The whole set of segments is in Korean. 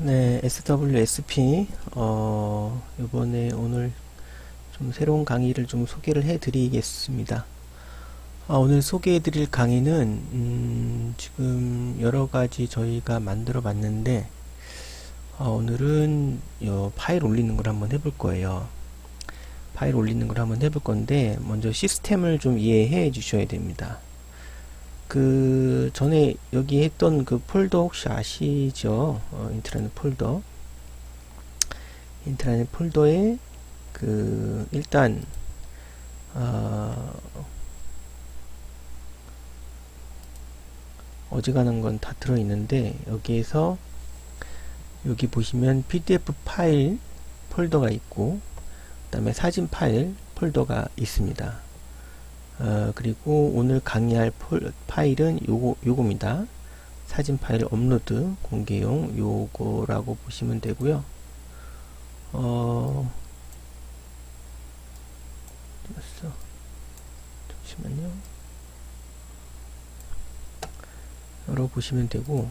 네, SWSP, 어, 요번에 오늘 좀 새로운 강의를 좀 소개를 해 드리겠습니다. 아, 오늘 소개해 드릴 강의는, 음, 지금 여러 가지 저희가 만들어 봤는데, 아, 오늘은 요 파일 올리는 걸 한번 해볼 거예요. 파일 올리는 걸 한번 해볼 건데, 먼저 시스템을 좀 이해해 주셔야 됩니다. 그 전에 여기 했던 그 폴더 혹시 아시죠? 어, 인트라넷 폴더. 인트라넷 폴더에 그 일단 어, 어지간한 건 다 들어 있는데 여기에서 여기 보시면 PDF 파일 폴더가 있고 그 다음에 사진 파일 폴더가 있습니다. 어, 그리고 오늘 강의할 폴, 파일은 요거, 요겁니다. 사진 파일 업로드 공개용 요거라고 보시면 되고요. 어, 됐어. 잠시만요. 열어보시면 되고,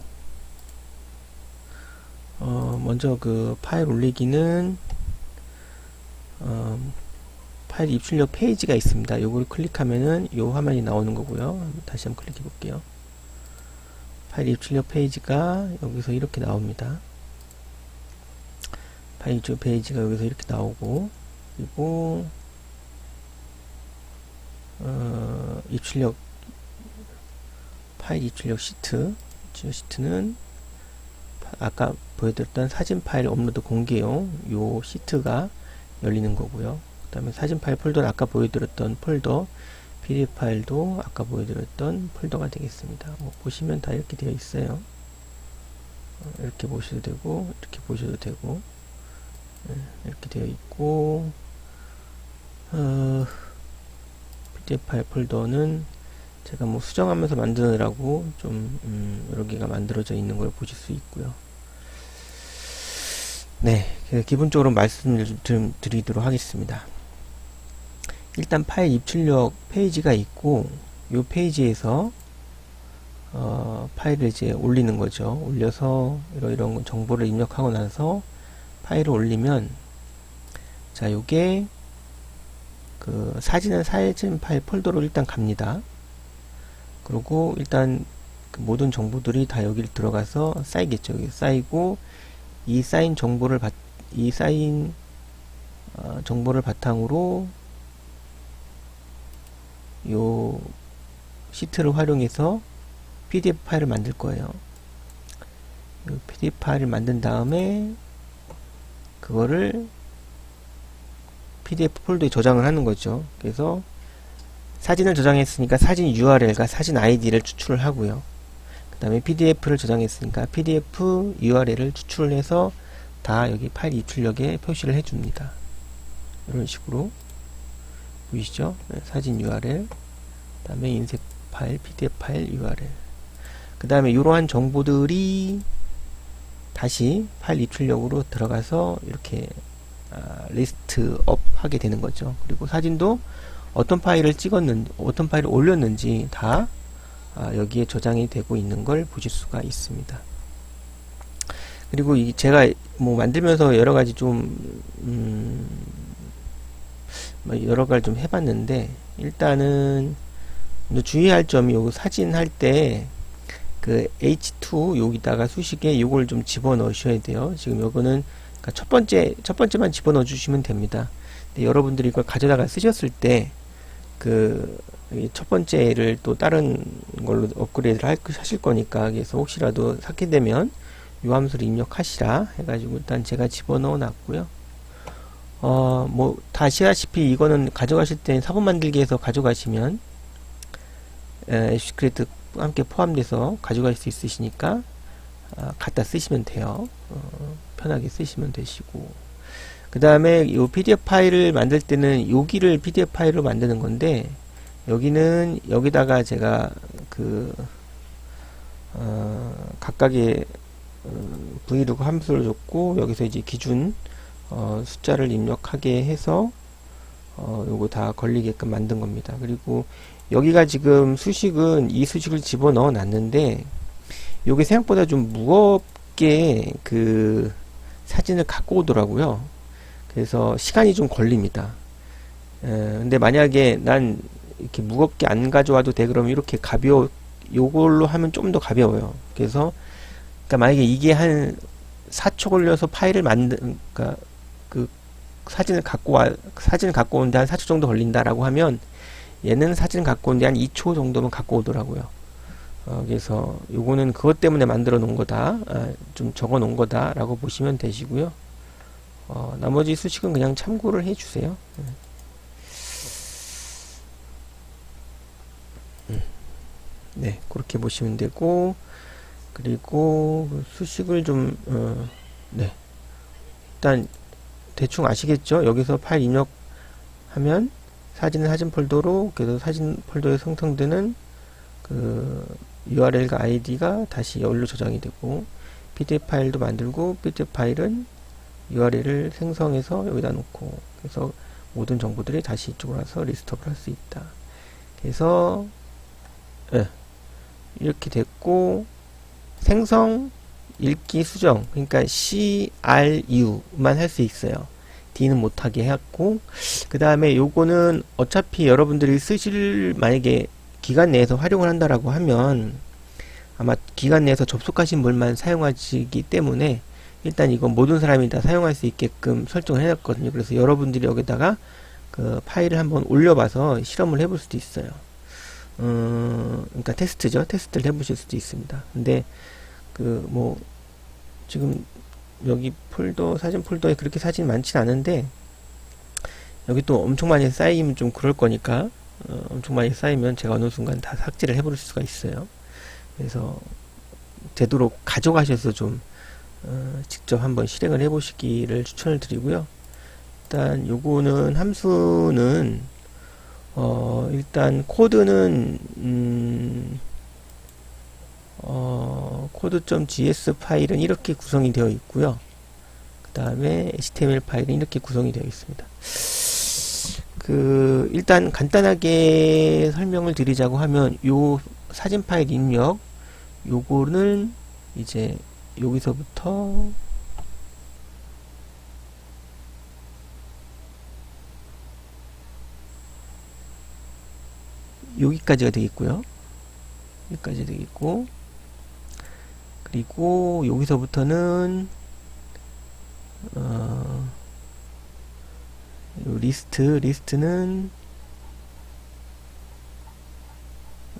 어, 먼저 그 파일 올리기는, 어, 파일 입출력 페이지가 있습니다. 요걸 클릭하면은 요 화면이 나오는 거고요. 다시 한번 클릭해 볼게요. 파일 입출력 페이지가 여기서 이렇게 나옵니다. 파일 입출력 페이지가 여기서 이렇게 나오고 그리고 어, 입출력 파일 입출력 시트 입출력 시트는 아까 보여드렸던 사진 파일 업로드 공개용 요 시트가 열리는 거고요. 그 다음에 사진 파일 폴더는 아까 보여드렸던 폴더 PDF 파일도 아까 보여드렸던 폴더가 되겠습니다. 뭐 보시면 다 이렇게 되어 있어요. 어, 이렇게 보셔도 되고 이렇게 보셔도 되고 네, 이렇게 되어 있고 어, PDF 파일 폴더는 제가 뭐 수정하면서 만드느라고 좀 음, 여러 개가 만들어져 있는 걸 보실 수 있고요. 네, 그 기본적으로 말씀을 좀 드리도록 하겠습니다. 일단 파일 입출력 페이지가 있고 이 페이지에서 어, 파일을 이제 올리는 거죠. 올려서 이런 이런 정보를 입력하고 나서 파일을 올리면 자 요게 그 사진은 사진 파일 폴더로 일단 갑니다. 그리고 일단 그 모든 정보들이 다 여기를 들어가서 쌓이겠죠. 여기 쌓이고 이 쌓인 정보를 바, 이 쌓인 어, 정보를 바탕으로 요 시트를 활용해서 PDF 파일을 만들 거예요. 요 PDF 파일을 만든 다음에 그거를 PDF 폴더에 저장을 하는 거죠. 그래서 사진을 저장했으니까 사진 URL과 사진 ID를 추출을 하고요. 그 다음에 PDF를 저장했으니까 PDF URL을 추출을 해서 다 여기 파일 입출력에 표시를 해줍니다. 이런 식으로 보이시죠? 네, 사진 URL, 그 다음에 인쇄 파일, PDF 파일 URL. 그 다음에 이러한 정보들이 다시 파일 입출력으로 들어가서 이렇게 아, 리스트 업 하게 되는 거죠. 그리고 사진도 어떤 파일을 찍었는지, 어떤 파일을 올렸는지 다 아, 여기에 저장이 되고 있는 걸 보실 수가 있습니다. 그리고 이 제가 뭐 만들면서 여러 가지 좀 음, 뭐 여러 가지 좀 해봤는데 일단은 주의할 점이 요거 사진 할 때 그 H2 여기다가 수식에 요걸 좀 집어 넣으셔야 돼요. 지금 요거는 그러니까 첫 번째 첫 번째만 집어 넣어 주시면 됩니다. 근데 여러분들이 이걸 가져다가 쓰셨을 때 그 첫 번째를 또 다른 걸로 업그레이드를 할, 하실 거니까 그래서 혹시라도 삭게 되면 요 함수를 입력하시라 해가지고 일단 제가 집어 넣어 놨고요. 어, 뭐, 다 아시다시피 이거는 가져가실 때 사본 만들기에서 가져가시면, 에, 시크레트 함께 포함돼서 가져갈 수 있으시니까, 아, 갖다 쓰시면 돼요. 어, 편하게 쓰시면 되시고. 그 다음에 이 PDF 파일을 만들 때는 여기를 PDF 파일로 만드는 건데, 여기는 여기다가 제가 그, 어, 각각의 어, 브이로그 함수를 줬고, 여기서 이제 기준, 어, 숫자를 입력하게 해서 어, 요거 다 걸리게끔 만든 겁니다. 그리고 여기가 지금 수식은 이 수식을 집어넣어 놨는데 요게 생각보다 좀 늦게 그 사진을 갖고 오더라고요. 그래서 시간이 좀 걸립니다. 에, 근데 만약에 난 이렇게 무겁게 안 가져와도 돼 그러면 이렇게 가벼워 요걸로 하면 좀 더 가벼워요. 그래서 그러니까 만약에 이게 한 4초 걸려서 파일을 만든 그러니까 그 사진을 갖고 와 사진을 갖고 오는데 한 4초 정도 걸린다라고 하면 얘는 사진 갖고 오는데 한 2초 정도면 갖고 오더라고요. 어, 그래서 요거는 그것 때문에 만들어 놓은 거다. 아, 좀 적어 놓은 거다라고 보시면 되시고요. 어, 나머지 수식은 그냥 참고를 해 주세요. 네, 그렇게 보시면 되고, 그리고 그 수식을 좀, 어, 네. 일단, 대충 아시겠죠? 여기서 파일 입력하면 사진은 사진 폴더로, 그래서 사진 폴더에 생성되는 그 URL과 ID가 다시 여기로 저장이 되고, PDF 파일도 만들고, PDF 파일은 URL을 생성해서 여기다 놓고, 그래서 모든 정보들이 다시 이쪽으로 와서 리스트업을 할 수 있다. 그래서, 예. 이렇게 됐고 생성 읽기 수정 그러니까 CRU만 할 수 있어요. D는 못하게 했고 그 다음에 요거는 어차피 여러분들이 쓰실 만약에 기간 내에서 활용을 한다라고 하면 아마 기간 내에서 접속하신 분만 사용하시기 때문에 일단 이건 모든 사람이 다 사용할 수 있게끔 설정을 해놨거든요. 그래서 여러분들이 여기다가 그 파일을 한번 올려봐서 실험을 해볼 수도 있어요. 어, 그러니까 테스트죠. 테스트를 해보실 수도 있습니다. 근데 그 뭐 지금 여기 폴더 사진 폴더에 그렇게 사진 많진 않은데 여기 또 엄청 많이 쌓이면 좀 그럴 거니까 어, 엄청 많이 쌓이면 제가 어느 순간 다 삭제를 해버릴 수가 있어요. 그래서 되도록 가져가셔서 좀 어, 직접 한번 실행을 해보시기를 추천을 드리고요. 일단 요거는 함수는 어, 일단 코드는 음, 어, 코드.gs 파일은 이렇게 구성이 되어 있고요. 그 다음에 HTML 파일은 이렇게 구성이 되어 있습니다. 그 일단 간단하게 설명을 드리자고 하면 요 사진 파일 입력 요거는 이제 여기서부터 여기까지가 되겠고요. 여기까지 되겠고 그리고 여기서부터는 어, 리스트 리스트는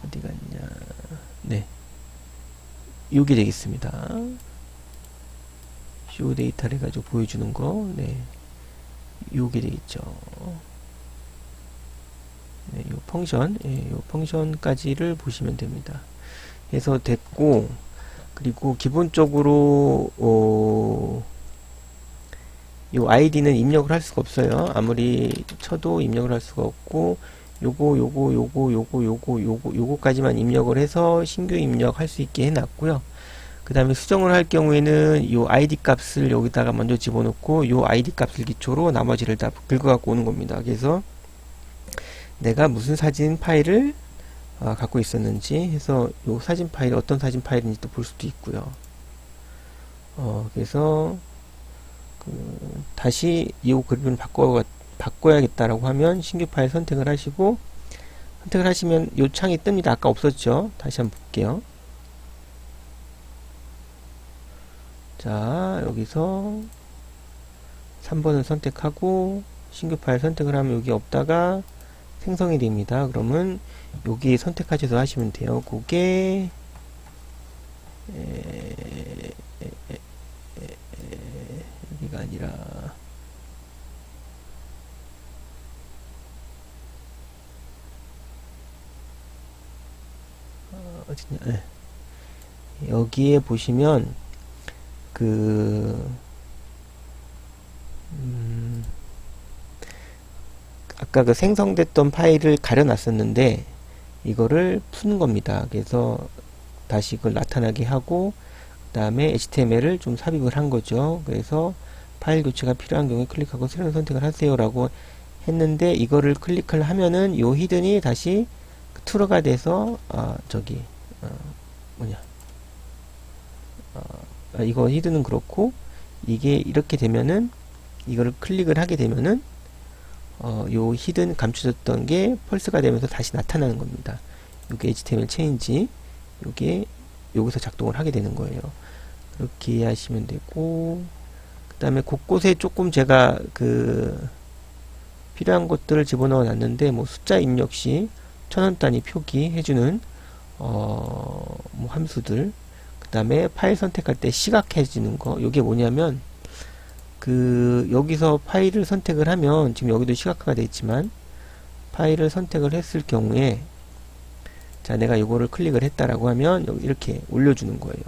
어디 갔냐. 네. 요게 되겠습니다. 쇼 데이터를 가지고 보여주는 거네. 요게 되겠죠. 네, 요 펑션, 예, 요 펑션까지를 보시면 됩니다. 해서 됐고, 그리고 기본적으로, 어, 요 아이디는 입력을 할 수가 없어요. 아무리 쳐도 입력을 할 수가 없고, 요거, 요거, 요거, 요거, 요거, 요거, 요거까지만 입력을 해서 신규 입력할 수 있게 해놨고요. 그 다음에 수정을 할 경우에는 요 아이디 값을 여기다가 먼저 집어넣고, 요 아이디 값을 기초로 나머지를 다 긁어갖고 오는 겁니다. 그래서, 내가 무슨 사진 파일을 어, 갖고 있었는지 해서 요 사진 파일 어떤 사진 파일인지 또 볼 수도 있고요. 어, 그래서 그 다시 이 그림을 바꿔 바꿔야겠다라고 하면 신규 파일 선택을 하시고 선택을 하시면 요 창이 뜹니다. 아까 없었죠? 다시 한번 볼게요. 자, 여기서 3번을 선택하고 신규 파일 선택을 하면 여기 없다가 생성이 됩니다. 그러면 여기 선택하셔서 하시면 돼요. 그게 여기가 아니라 어, 어디냐? 네. 여기에 보시면 그 음, 아까 그 생성됐던 파일을 가려놨었는데 이거를 푸는 겁니다. 그래서 다시 그걸 나타나게 하고 그 다음에 HTML을 좀 삽입을 한 거죠. 그래서 파일 교체가 필요한 경우에 클릭하고 새로운 선택을 하세요 라고 했는데 이거를 클릭을 하면은 요 히든이 다시 트루가 돼서 어, 저기 어, 뭐냐 어, 아, 이거 히든은 그렇고 이게 이렇게 되면은 이거를 클릭을 하게 되면은 어, 요 히든 감춰졌던 게 펄스가 되면서 다시 나타나는 겁니다. 요게 HTML 체인지 요게 여기서 작동을 하게 되는 거예요. 그렇게 이해하시면 되고 그 다음에 곳곳에 조금 제가 그 필요한 것들을 집어넣어 놨는데 뭐 숫자 입력 시 천원 단위 표기해주는 어, 뭐 함수들 그 다음에 파일 선택할 때 시각해지는 거 요게 뭐냐면 그 여기서 파일을 선택을 하면 지금 여기도 시각화가 되어 있지만 파일을 선택을 했을 경우에 자 내가 이거를 클릭을 했다라고 하면 여기 이렇게 올려주는 거예요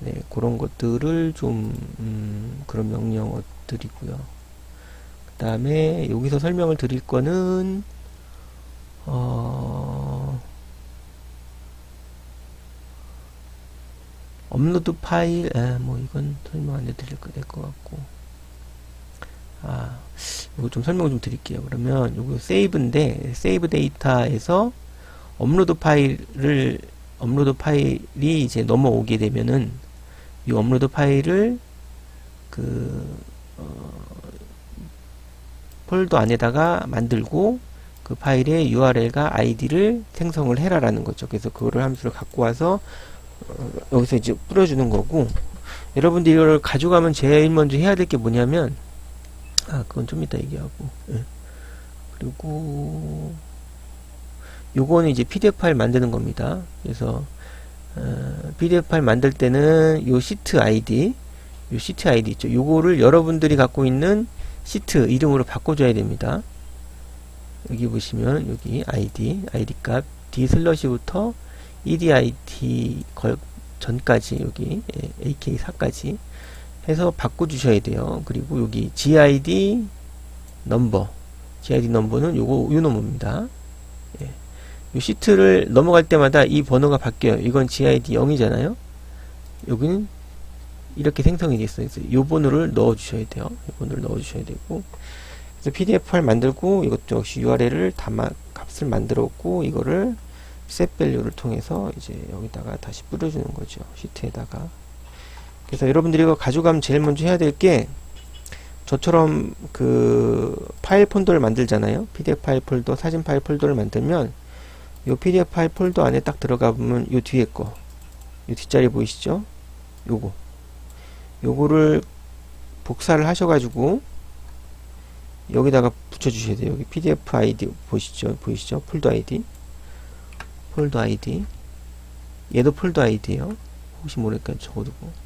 네 그런 것들을 좀 음, 그런 명령어들이고요 그 다음에 여기서 설명을 드릴 거는 어, 업로드 파일, 아, 뭐, 이건 설명 안 해드릴 거 될 것 같고. 아, 이거 좀 설명을 좀 드릴게요. 그러면, 요거 세이브인데, 세이브 데이터에서 업로드 파일을, 업로드 파일이 이제 넘어오게 되면은, 이 업로드 파일을, 그, 어, 폴더 안에다가 만들고, 그 파일의 URL과 ID를 생성을 해라라는 거죠. 그래서 그거를 함수를 갖고 와서 어, 여기서 이제 뿌려주는 거고 여러분들이 이걸 가져가면 제일 먼저 해야 될 게 뭐냐면 아 그건 좀 이따 얘기하고 예. 그리고 요거는 이제 PDF 파일 만드는 겁니다. 그래서 어, PDF 파일 만들 때는 요 시트 아이디 요 시트 아이디 있죠. 요거를 여러분들이 갖고 있는 시트 이름으로 바꿔줘야 됩니다. 여기 보시면 여기 id id 값 d 슬러시부터 edit 걸 전까지 여기 예, ak4까지 해서 바꿔주셔야 돼요. 그리고 여기 gid 넘버 gid 넘버는 요거 요 넘버입니다. 예. 요 시트를 넘어갈 때마다 이 번호가 바뀌어요. 이건 gid 0이잖아요. 여기는 이렇게 생성이 됐어요. 그래서 요 번호를 넣어 주셔야 돼요. 이 번호를 넣어 주셔야 되고 그래서 PDF 파일 만들고 이것도 역시 URL을 담아 값을 만들었고 이거를 set value를 통해서 이제 여기다가 다시 뿌려주는 거죠 시트에다가 그래서 여러분들이 이거 가져가면 제일 먼저 해야 될 게 저처럼 그 파일 폴더를 만들잖아요 PDF 파일 폴더 사진 파일 폴더를 만들면 요 PDF 파일 폴더 안에 딱 들어가 보면 요 뒤에 거 요 뒷자리 보이시죠 요거 요거를 복사를 하셔가지고 여기다가 붙여주셔야 돼요. 여기 PDF 아이디 보시죠? 보이시죠? 폴더 아이디. 폴더 아이디. 얘도 폴더 아이디에요. 혹시 모르니까 적어두고.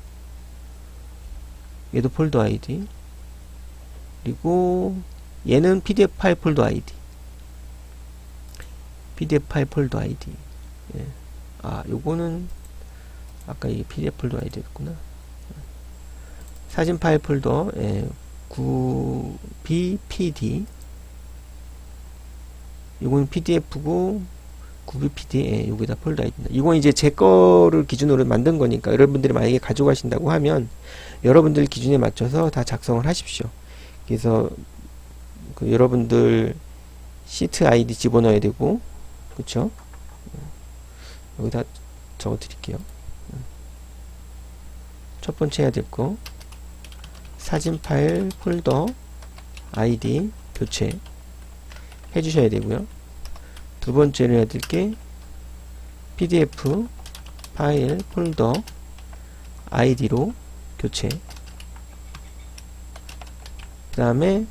얘도 폴더 아이디. 그리고 얘는 PDF 파일 폴더 아이디. PDF 파일 폴더 아이디. 예. 아, 요거는 아까 이게 PDF 폴더 아이디였구나. 사진 파일 폴더. 예. 9bpd 이건 pdf고 9bpd 예, 여기다 폴더 있습니다. 이건 이제 제 거를 기준으로 만든 거니까 여러분들이 만약에 가져가신다고 하면 여러분들 기준에 맞춰서 다 작성을 하십시오. 그래서 그 여러분들 시트 아이디 집어넣어야 되고 그쵸? 여기다 적어 드릴게요. 첫 번째 해야 될 거. 사진 파일 폴더 아이디 교체 해주셔야 되고요. 두 번째로 해야 될 게 PDF 파일 폴더 아이디로 교체 그 다음에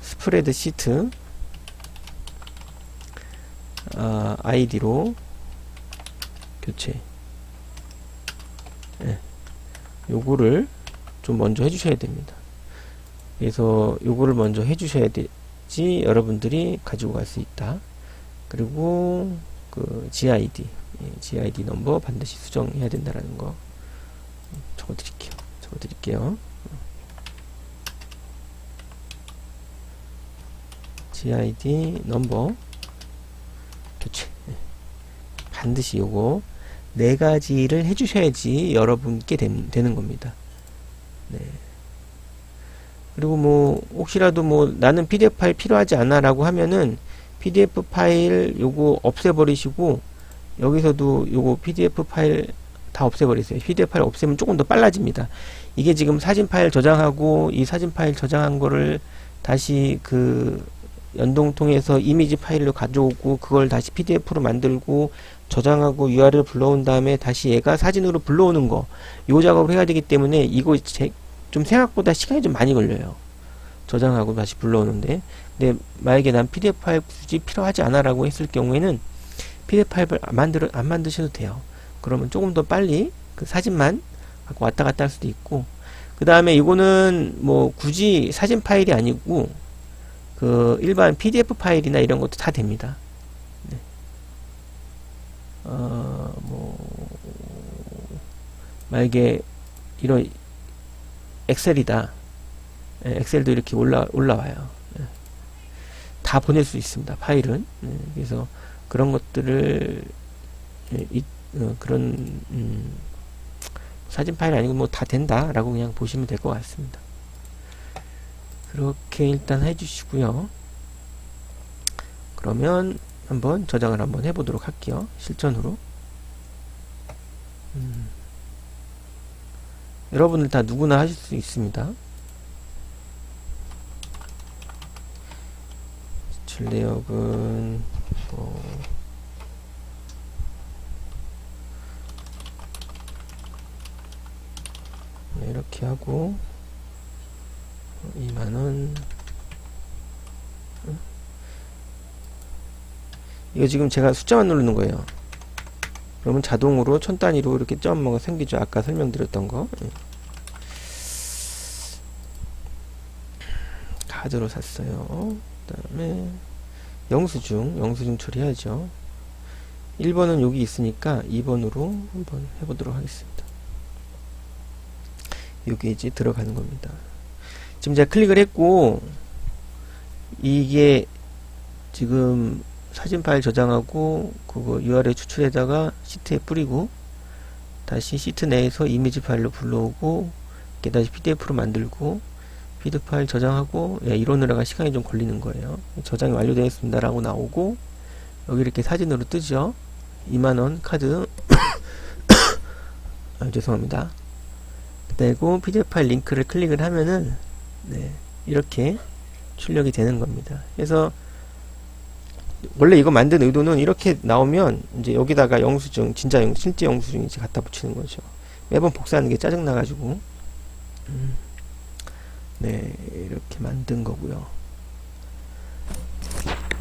스프레드 시트 아, 아이디로 교체 네. 요거를 좀 먼저 해주셔야 됩니다. 그래서 요거를 먼저 해주셔야 되지 여러분들이 가지고 갈 수 있다. 그리고 그 GID, 예, GID 넘버 반드시 수정해야 된다라는 거 적어드릴게요. 적어드릴게요. GID 넘버 교체 예. 반드시 요거 네 가지를 해주셔야지 여러분께 된, 되는 겁니다. 네. 그리고 뭐 혹시라도 뭐 나는 PDF 파일 필요하지 않아라고 하면은 PDF 파일 요거 없애버리시고 여기서도 요거 PDF 파일 다 없애버리세요. PDF 파일 없애면 조금 더 빨라집니다. 이게 지금 사진 파일 저장하고 이 사진 파일 저장한 거를 다시 그 연동 통해서 이미지 파일로 가져오고 그걸 다시 PDF로 만들고 저장하고 URL 불러온 다음에 다시 얘가 사진으로 불러오는 거 요 작업을 해야 되기 때문에 이거 제, 좀 생각보다 시간이 좀 많이 걸려요. 저장하고 다시 불러오는데 근데 만약에 난 PDF 파일 굳이 필요하지 않아 라고 했을 경우에는 PDF 파일을 안 만들어 안 만드셔도 돼요. 그러면 조금 더 빨리 그 사진만 갖고 왔다 갔다 할 수도 있고 그 다음에 이거는 뭐 굳이 사진 파일이 아니고 그 일반 PDF 파일이나 이런 것도 다 됩니다. 네. 어 뭐 만약에 이런 엑셀이다. 예, 엑셀도 이렇게 올라 올라와요. 예. 다 보낼 수 있습니다. 파일은. 예, 그래서 그런 것들을 예, 이, 어, 그런 음, 사진 파일 아니고 뭐 다 된다라고 그냥 보시면 될 것 같습니다. 그렇게 일단 해주시고요. 그러면 한번 저장을 한번 해보도록 할게요. 실전으로. 음. 여러분들 다 누구나 하실 수 있습니다. 지출 내역은 뭐 네, 이렇게 하고 2만원. 이거 지금 제가 숫자만 누르는 거예요. 그러면 자동으로 천 단위로 이렇게 점뭐가 생기죠? 아까 설명드렸던 거. 예. 카드로 샀어요 그 다음에 영수증 영수증 처리해야죠. 1번은 여기 있으니까 2번으로 한번 해보도록 하겠습니다. 여기 이제 들어가는 겁니다. 지금 제가 클릭을 했고 이게 지금 사진 파일 저장하고 그거 URL 추출에다가 시트에 뿌리고 다시 시트 내에서 이미지 파일로 불러오고 이렇게 다시 PDF로 만들고 PDF 파일 저장하고 예, 이러느라가 시간이 좀 걸리는 거예요. 저장이 완료되었습니다 라고 나오고 여기 이렇게 사진으로 뜨죠. 2만원 카드 아, 죄송합니다. 그리고 PDF 파일 링크를 클릭을 하면은 네, 이렇게 출력이 되는 겁니다. 그래서 원래 이거 만든 의도는 이렇게 나오면 이제 여기다가 영수증 진짜 영, 실제 영수증 이제 갖다 붙이는 거죠. 매번 복사하는 게 짜증 나가지고 음, 네 이렇게 만든 거고요.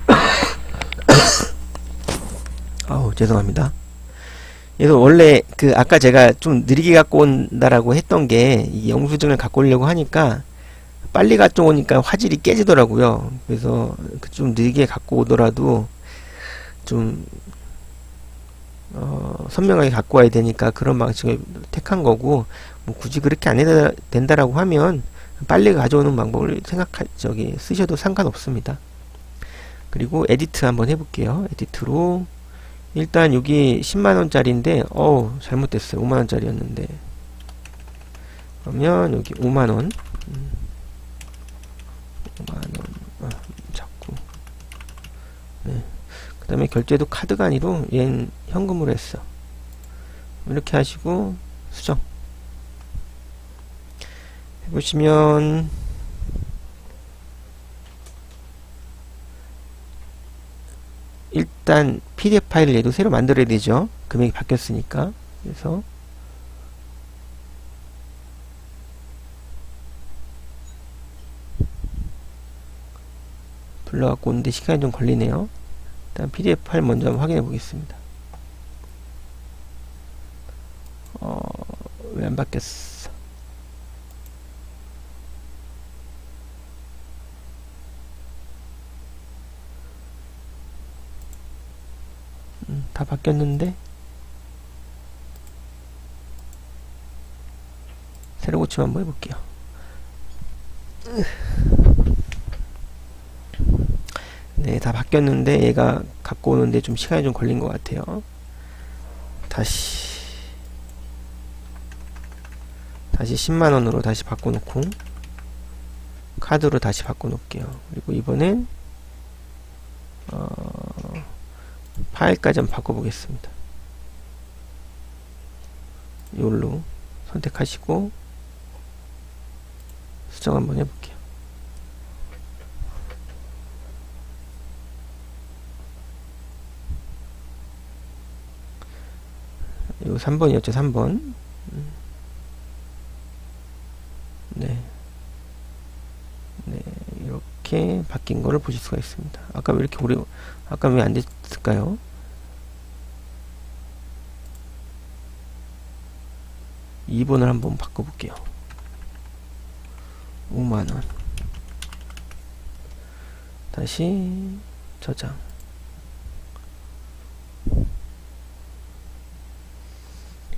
아우 죄송합니다. 그래서 원래 그 아까 제가 좀 느리게 갖고 온다라고 했던 게 이 영수증을 갖고 오려고 하니까 빨리 갖고 오니까 화질이 깨지더라고요. 그래서 그좀 느리게 갖고 오더라도 좀 어, 선명하게 갖고 와야 되니까 그런 방식을 택한 거고 뭐 굳이 그렇게 안 해야 된다라고 하면 빨리 가져오는 방법을 생각하 저기 쓰셔도 상관없습니다. 그리고 에디트 한번 해볼게요. 에디트로 일단 여기 10만원짜리인데 어우 잘못됐어요 5만원짜리였는데 그러면 여기 5만원 음. 5만원 아, 자꾸 네. 그 다음에 결제도 카드가 아니로 얜 현금으로 했어 이렇게 하시고 수정 해 보시면 일단 PDF 파일을 얘도 새로 만들어야 되죠. 금액이 바뀌었으니까. 그래서 불러갖고 오는데 시간이 좀 걸리네요. 일단 PDF 파일 먼저 확인해 보겠습니다. 어, 왜 안 바뀌었어? 다 바뀌었는데 새로 고침 한번 해볼게요. 네, 다 바뀌었는데 얘가 갖고 오는데 좀 시간이 좀 걸린 것 같아요. 다시 다시 10만원으로 다시 바꿔놓고 카드로 다시 바꿔놓을게요. 그리고 이번엔 어, 파일까지 한번 바꿔보겠습니다. 이걸로 선택하시고 수정 한번 해볼게요. 이거 3번이었죠, 3번. 네. 네, 이렇게 바뀐 거를 보실 수가 있습니다. 아까 왜 이렇게 오래, 아까 왜 안 됐을까요? 이번을 한번 바꿔볼게요. 5만원. 다시 저장.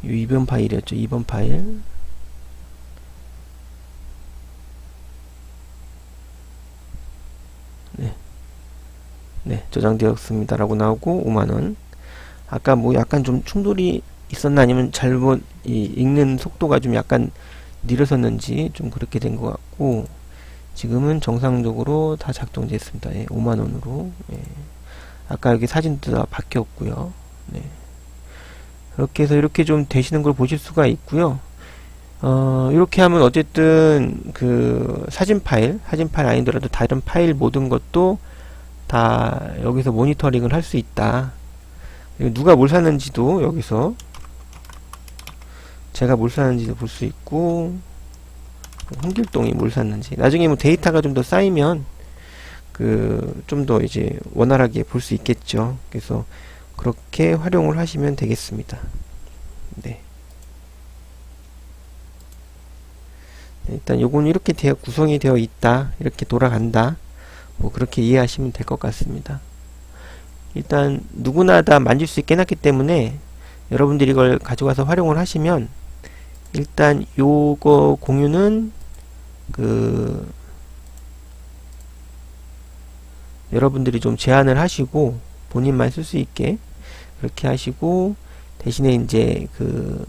이 2번 파일이었죠. 2번 파일. 네, 저장되었습니다. 라고 나오고 5만원. 아까 뭐 약간 좀 충돌이 있었나 아니면 잘못 이 읽는 속도가 좀 약간 느려졌는지 좀 그렇게 된 것 같고 지금은 정상적으로 다 작동됐습니다. 예, 5만 원으로 예. 아까 여기 사진도 다 바뀌었고요. 네. 이렇게 해서 이렇게 좀 되시는 걸 보실 수가 있고요. 어, 이렇게 하면 어쨌든 그 사진 파일, 사진 파일 아니더라도 다른 파일 모든 것도 다 여기서 모니터링을 할 수 있다. 누가 뭘 샀는지도 여기서 제가 뭘 샀는지도 볼 수 있고 홍길동이 뭘 샀는지 나중에 뭐 데이터가 좀 더 쌓이면 그 좀 더 이제 원활하게 볼 수 있겠죠. 그래서 그렇게 활용을 하시면 되겠습니다. 네. 네, 일단 요거는 이렇게 되어 구성이 되어 있다. 이렇게 돌아간다. 뭐 그렇게 이해하시면 될 것 같습니다. 일단 누구나 다 만질 수 있게 해놨기 때문에 여러분들이 이걸 가져가서 활용을 하시면 일단 요거 공유는 그 여러분들이 좀 제한을 하시고 본인만 쓸 수 있게 그렇게 하시고 대신에 이제 그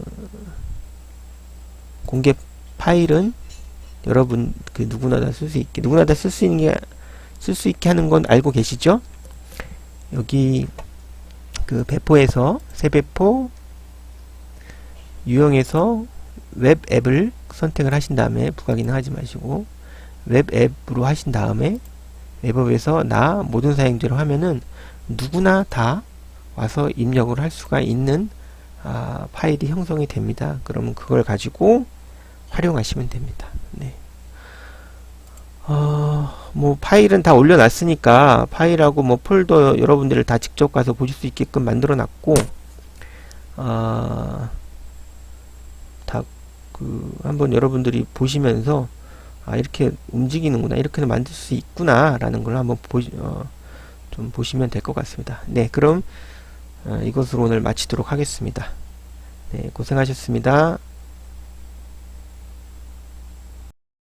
공개 파일은 여러분 그 누구나 다 쓸 수 있게 누구나 다 쓸 수 있는 게 쓸 수 있게 하는 건 알고 계시죠? 여기 그 배포에서 새 배포 유형에서 웹 앱을 선택을 하신 다음에 부가 기능 하지 마시고 웹 앱으로 하신 다음에 웹업에서 나 모든 사용자로 하면은 누구나 다 와서 입력을 할 수가 있는 아, 파일이 형성이 됩니다. 그러면 그걸 가지고 활용하시면 됩니다. 네. 어, 뭐 파일은 다 올려놨으니까 파일하고 뭐 폴더 여러분들을 다 직접 가서 보실 수 있게끔 만들어놨고 아, 다 그 한번 여러분들이 보시면서 아 이렇게 움직이는구나 이렇게 만들 수 있구나 라는 걸 한번 보, 어, 좀 보시면 될 것 같습니다. 네, 그럼 어, 이것으로 오늘 마치도록 하겠습니다. 네, 고생하셨습니다.